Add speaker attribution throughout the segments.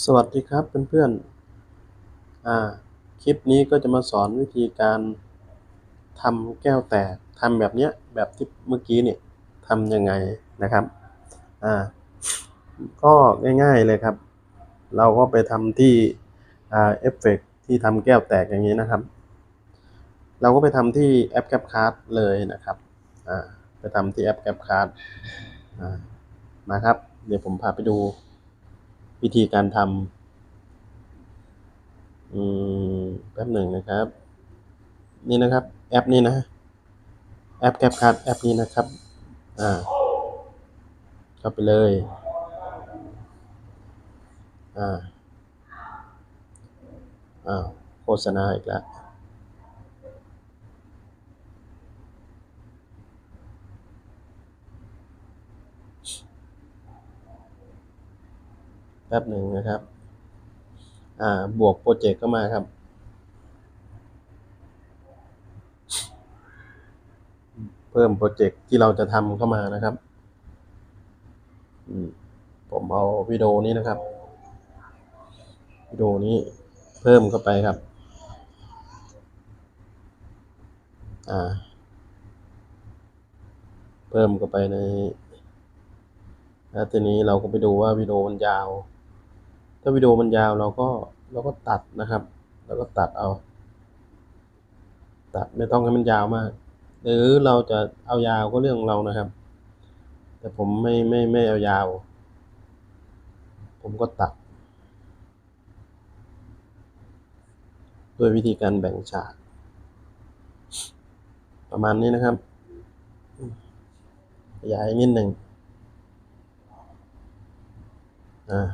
Speaker 1: สวัสดีครับเพื่อนๆคลิปนี้ก็จะมาสอนวิธีการทำแก้วแตกทำแบบเนี้ยแบบที่เมื่อกี้นี่ทำยังไงนะครับอ่าก็ง่ายๆเลยครับ เราก็ไปทำที่เอฟเฟกที่ทำแก้วแตกอย่างนี้นะครับ เราก็ไปทำที่แอปแคปคัสเลยนะครับอ่าไปทำที่แอปแคปคัสอ่ามาครับ เดี๋ยวผมพาไปดู วิธีการทำอืมแป๊บหนึ่งนะครับ นี่นะครับแอปนี้นะ แอปแคปคัสแอปนี้นะครับ อ่าเข้าไปเลย อ่าอ้าวโฆษณาอีกแล้ว แป๊บหนึ่งนะครับ อ่า บวกโปรเจกต์เข้ามาครับ เพิ่มโปรเจกต์ที่เราจะทำเข้ามานะครับ ผมเอาวิดีโอนี้นะครับ วิดีโอนี้เพิ่มเข้าไปครับ อ่า เพิ่มเข้าไปในแล้วทีนี้เราก็ไปดูว่าวิดีโอมันยาว ถ้าวิดีโอมันยาวเราก็เราก็ตัดนะครับแล้วก็ตัดเอา ตัดไม่ต้องให้มันยาวมาก หรือเราจะเอายาวก็เรื่องของเรานะครับ แต่ผมไม่ไม่ไม่เอายาว ผมก็ตัดด้วยวิธีการแบ่งฉากประมาณนี้นะครับขยายนิดหนึ่งอ่า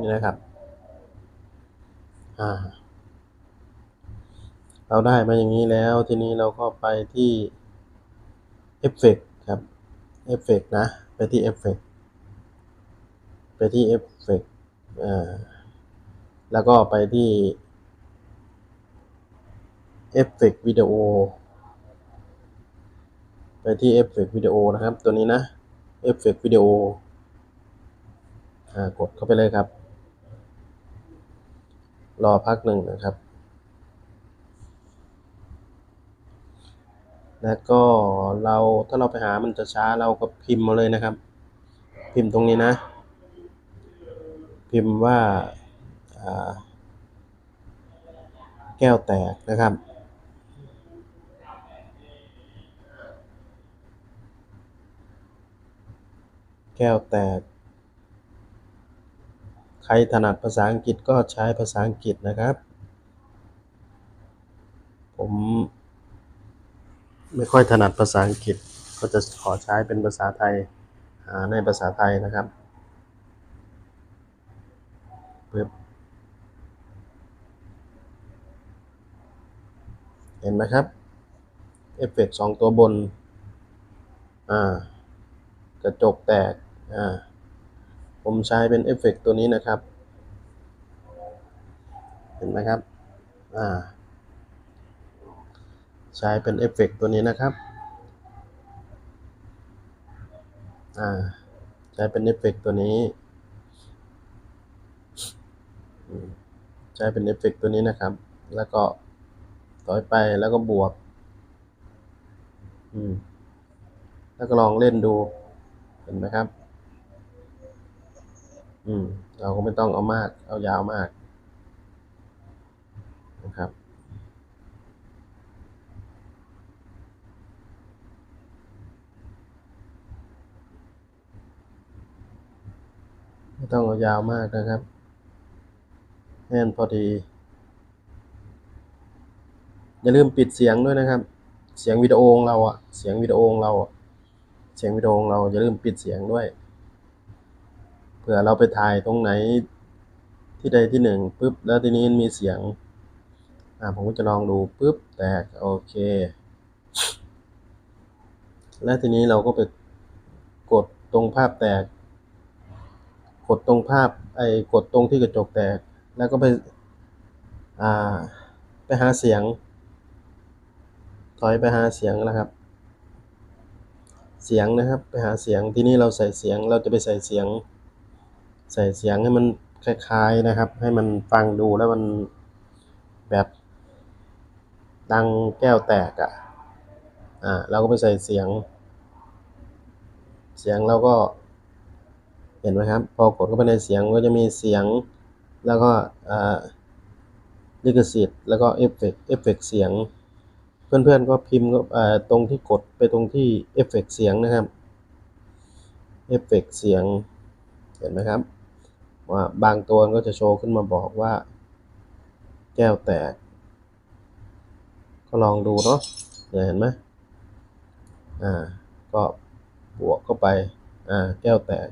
Speaker 1: นี่นะครับ อ่า เราได้มาอย่างนี้แล้ว ทีนี้เราก็ไปที่เอฟเฟกครับเอฟเฟกนะ ไปที่เอฟเฟกไปที่เอฟเฟกอ่า แล้วก็ไปที่เอฟเฟกวิดีโอ ไปที่เอฟเฟกวิดีโอนะครับ ตัวนี้นะเอฟเฟกวิดีโอกดเข้าไปเลยครับ รอพักหนึ่งนะครับ แล้วก็เราถ้าเราไปหามันจะช้าเราก็พิมพ์มาเลยนะครับ พิมพ์ตรงนี้นะ พิมพ์ว่าอ่าแก้วแตกนะครับแก้วแตก ใครถนัดภาษาอังกฤษก็ใช้ภาษาอังกฤษนะครับ ผมไม่ค่อยถนัดภาษาอังกฤษ ก็จะขอใช้เป็นภาษาไทยหาในภาษาไทยนะครับปึ๊บเห็นไหมครับ เอฟเฟกต์สองตัวบน อ่า กระจกแตก อ่า ผมใช้เป็นเอฟเฟกต์ตัวนี้นะครับ เห็นไหมครับ อ่า ใช้เป็นเอฟเฟกต์ตัวนี้นะครับ อ่า ใช้เป็นเอฟเฟกต์ตัวนี้ ใช้เป็นเอฟเฟกต์ตัวนี้นะครับ แล้วก็ถอยไปแล้วก็บวก อืม แล้วก็ลองเล่นดู เห็นไหมครับ อืม เราก็ไม่ต้องเอามาก เอายาวมาก นะครับ ไม่ต้องเอายาวมากนะครับให้มันพอดี อย่าลืมปิดเสียงด้วยนะครับ เสียงวิดีโอของเราอะเสียงวิดีโอของเราอะเสียงวิดีโอของเราอย่าลืมปิดเสียงด้วย เผื่อเราไปถ่ายตรงไหนที่ใดที่หนึ่งปุ๊บแล้วทีนี้มีเสียงอ่าผมก็จะลองดูปุ๊บแตกโอเค แล้วทีนี้เราก็ไปกดตรงภาพแตก กดตรงภาพไอ้กดตรงที่กระจกแตก แล้วก็ไปอ่าไปหาเสียง ถอยไปหาเสียงนะครับ เสียงนะครับไปหาเสียงทีนี้เราใส่เสียงเราจะไปใส่เสียง ใส่เสียงให้มันคล้ายๆนะครับ ให้มันฟังดูแล้วมันแบบดังแก้วแตกอะ่ะอ่าเราก็ไปใส่เสียง เสียงเราก็ เห็นไหมครับ พอกดเข้าไปในเสียงก็จะมีเสียงแล้วก็อ่าลิขสิทธิ์แล้วก็เอฟเฟกเอฟเฟกเสียง เพื่อนๆก็พิมพ์ก็อ่าตรงที่กดไปตรงที่เอฟเฟกเสียงนะครับเอฟเฟกเสียง เห็นไหมครับ ว่าบางตัวก็จะโชว์ขึ้นมาบอกว่า แก้วแตก ก็ลองดูเนาะเห็นไหมอ่า ก็บวกเข้าไป อ่า แก้วแตก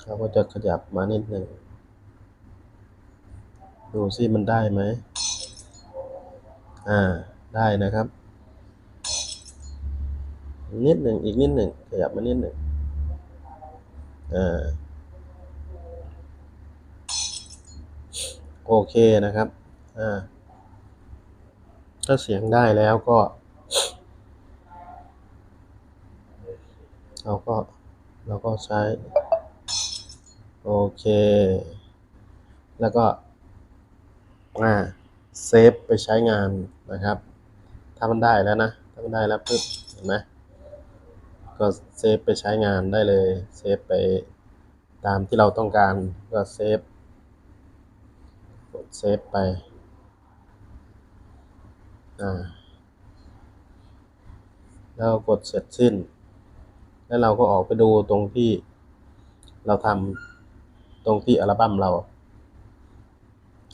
Speaker 1: เขาก็จะขยับมานิดหนึ่ง ดูซิมันได้ไหม อ่า ได้นะครับ นิดหนึ่งอีกนิดหนึ่งขยับมานิดหนึ่งอ่าโอเคนะครับอ่าถ้าเสียงได้แล้วก็ เราก็เราก็ใช้ โอเค แล้วก็อ่าเซฟไปใช้งานนะครับ ถ้ามันได้แล้วนะ ถ้ามันได้แล้วปึ๊บเห็นไหม ก็เซฟไปใช้งานได้เลย เซฟไปตามที่เราต้องการก็เซฟกดเซฟไปแล้วกดเสร็จสิ้น แล้วเราก็ออกไปดูตรงที่เราทำตรงที่อัลบั้มเรา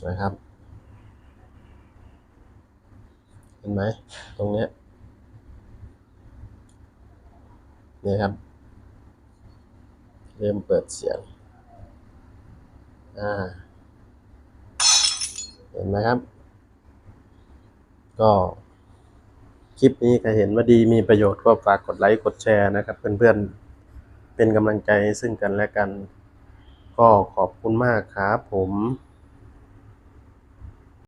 Speaker 1: นะครับ เห็นไหมตรงเนี้ยเนี่ยครับ เริ่มเปิดเสียง อ่า เห็นไหมครับ ก็คลิปนี้ใครเห็นว่าดีมีประโยชน์ก็ฝากกดไลค์กดแชร์นะครับ เพื่อนๆ เป็นกำลังใจให้ซึ่งกันและกัน ก็ขอบคุณมากครับผม